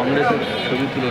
কংগ্রেসের ছবি তুলে